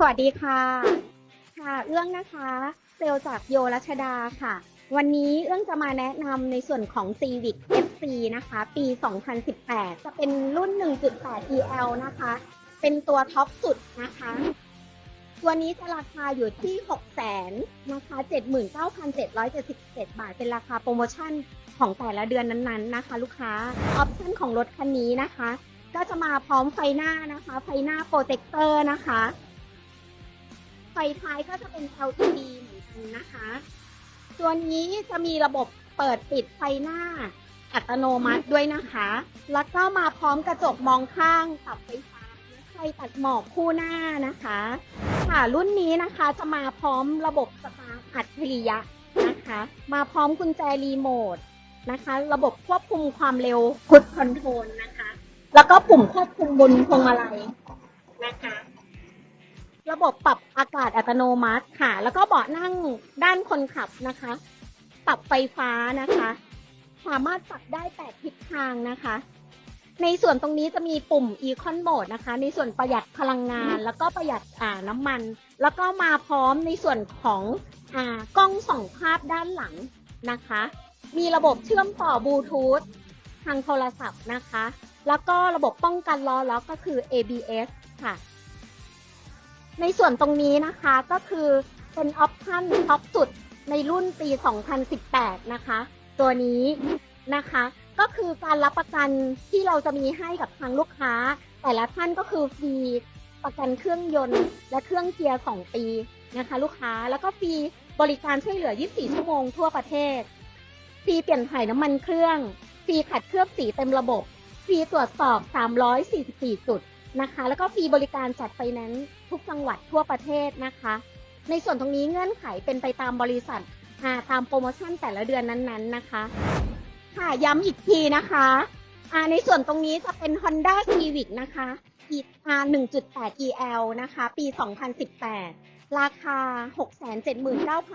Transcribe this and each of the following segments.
สวัสดีค่ะ ค่ะ เอื้องนะคะ เซลจากโยรัชดาค่ะ วันนี้เอื้องจะมาแนะนำในส่วนของ Civic FC นะคะ ปี 2018 จะเป็นรุ่น 1.8 EL นะคะ เป็นตัวท็อปสุดนะคะ ตัวนี้จะราคาอยู่ที่ 6 0 0 0 0นะคะ 79,777 บาท เป็นราคาโปรโมชั่นของแต่ละเดือนนั้นๆ นะคะ ลูกค้า ออปชั่นของรถคันนี้นะคะ ก็จะมาพร้อมไฟหน้านะคะ ไฟหน้าโปรเจคเตอร์นะคะ ไฟท้ายก็จะเป็น LED เหมือนกันนะคะ ตัวนี้จะมีระบบเปิดปิดไฟหน้า อัตโนมัติด้วยนะคะ แล้วก็มาพร้อมกระจกมองข้างปรับไฟฟ้าไฟตัดหมอกคู่หน้านะคะ ค่ะรุ่นนี้นะคะจะมาพร้อมระบบสตาร์ทอัจฉริยะนะคะ มาพร้อมกุญแจรีโมทนะคะ ระบบควบคุมความเร็วพุทคอนโทรลนะคะ แล้วก็ปุ่มควบคุมบนพวงมาลัยนะคะ ระบบปรับอากาศอัตโนมัติค่ะ แล้วก็เบาะนั่งด้านคนขับนะคะ ปรับไฟฟ้านะคะ สามารถปรับได้แปดทิศทางนะคะ ในส่วนตรงนี้จะมีปุ่ม Econ Mode นะคะ ในส่วนประหยัดพลังงาน แล้วก็ประหยัดอ่าน้ำมัน แล้วก็มาพร้อมในส่วนของอ่ากล้องส่องภาพด้านหลังนะคะ มีระบบเชื่อมต่อบลูทูธทางโทรศัพท์นะคะ แล้วก็ระบบป้องกันล้อล็อกก็คือ ABS ค่ะ ในส่วนตรงนี้นะคะก็คือเป็นออปชั่นท็อปสุดในรุ่นปี 2018 นะคะ ตัวนี้นะคะ ก็คือการรับประกันที่เราจะมีให้กับทางลูกค้า แต่ละท่านก็คือฟรีประกันเครื่องยนต์และเครื่องเกียร์ 2 ปีนะคะ ลูกค้าแล้วก็ฟรีบริการช่วยเหลือ 24 ชั่วโมงทั่วประเทศฟรีเปลี่ยนถ่ายน้ำมันเครื่องฟรีขัดเคลือบสีเต็มระบบฟรีตรวจสอบ 344 จุด นะคะ แล้วก็ฟรีบริการจัดไฟแนนซ์ทุกจังหวัดทั่วประเทศนะคะ ในส่วนตรงนี้เงื่อนไขเป็นไปตามบริษัทาตามโปรโมชั่นแต่ละเดือนนั้นๆนะคะ ค่ะย้ำอีกทีนะคะในส่วนตรงนี้จะเป็น Honda Civic นะคะ e r 1.8 EL นะคะ ปี 2018 ราคา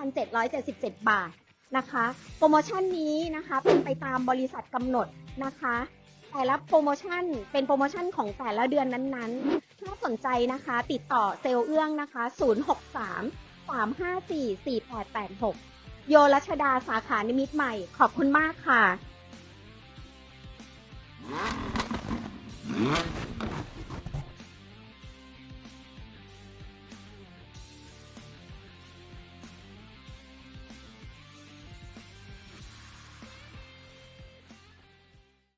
679,777 บาทนะคะ โปรโมชั่นนี้นะคะเป็นไปตามบริษัทกำหนดนะคะ แต่ละโปรโมชั่นเป็นโปรโมชั่นของแต่ละเดือนนั้นๆ ถ้าสนใจนะคะ ติดต่อเซลเอื้องนะคะ 063 354 4886 โยรัชดาสาขานิมิตใหม่ ขอบคุณมากค่ะ